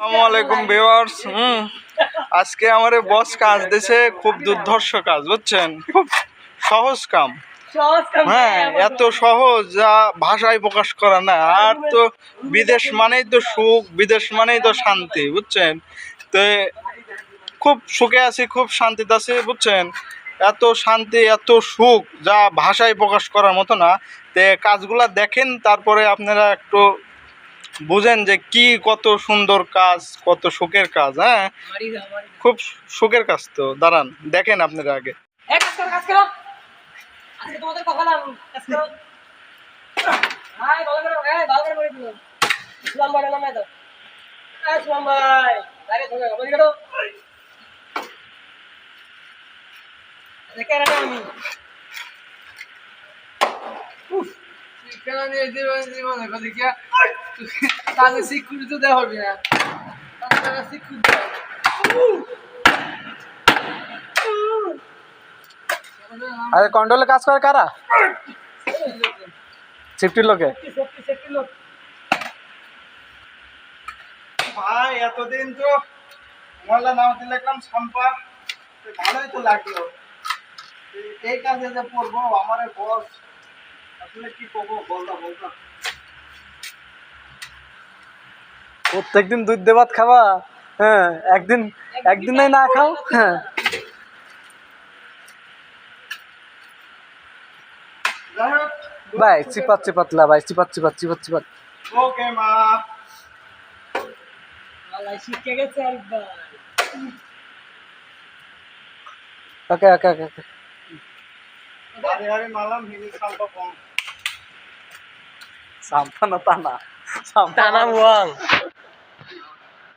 আসসালামু আলাইকুম ভিউয়ার্স হুম। আজকে আমার বস কাজ দিছে খুব দুর্ধর্ষ কাজ বুঝছেন? খুব সহজ কাম। হ্যাঁ এত সহজ যা ভাষায় প্রকাশ করা না। আর তো বিদেশ মানেই তো সুখ বিদেশ মানেই তো শান্তি বুঝছেন? তো খুব সুখে আছি খুব শান্তিতে আছি বুঝছেন? এত শান্তি এত সুখ যা ভাষায় প্রকাশ করার মতো না। তে কাজগুলা দেখেন তারপরে আপনারা একটু বুঝেন যে কি কত সুন্দর কাজ কত সুখের কাজ হ্যাঁ? খুব সুখের কাজ তো দাঁড়ান দেখেন আপনারা আগে। কপাল আম, কাজ করো। ভাই, ভালো করে, এই, ভালো করে করে দিও। সুলাম ভাই, নামায় দাও। এই, সুলাম ভাই, বাইরে থেকে যাও, বলি কাটো। দেখে রাখো আমি। তাহলে সিকিউরিটি দেওয়া হবে না তাহলে সিকিউরিটি আরে কন্ট্রোলে কাজ করে কারা সিফটির লোকে সেফটি, সেফটি, সেফটি লোক। ভাই এতদিন তো ময়লা নামাতে লাগলাম সাম্পা তো ভালোই তো লাগল এই- এই কাজে যে পড়ব আমার বস প্রত্যেকদিন দুধ দিয়ে ভাত খাবা? হ্যাঁ একদিন একদিন নাই না খাও? হ্যাঁ। ভাই চিপাত চিপাতলা ভাই চিপাত চিপাত চিপাত চিপাত। ওকে মা। শিখে গেছে। ওকে ওকে ওকে ওকে। হারে হারে মালাম কম। 上班的大男，上班了，我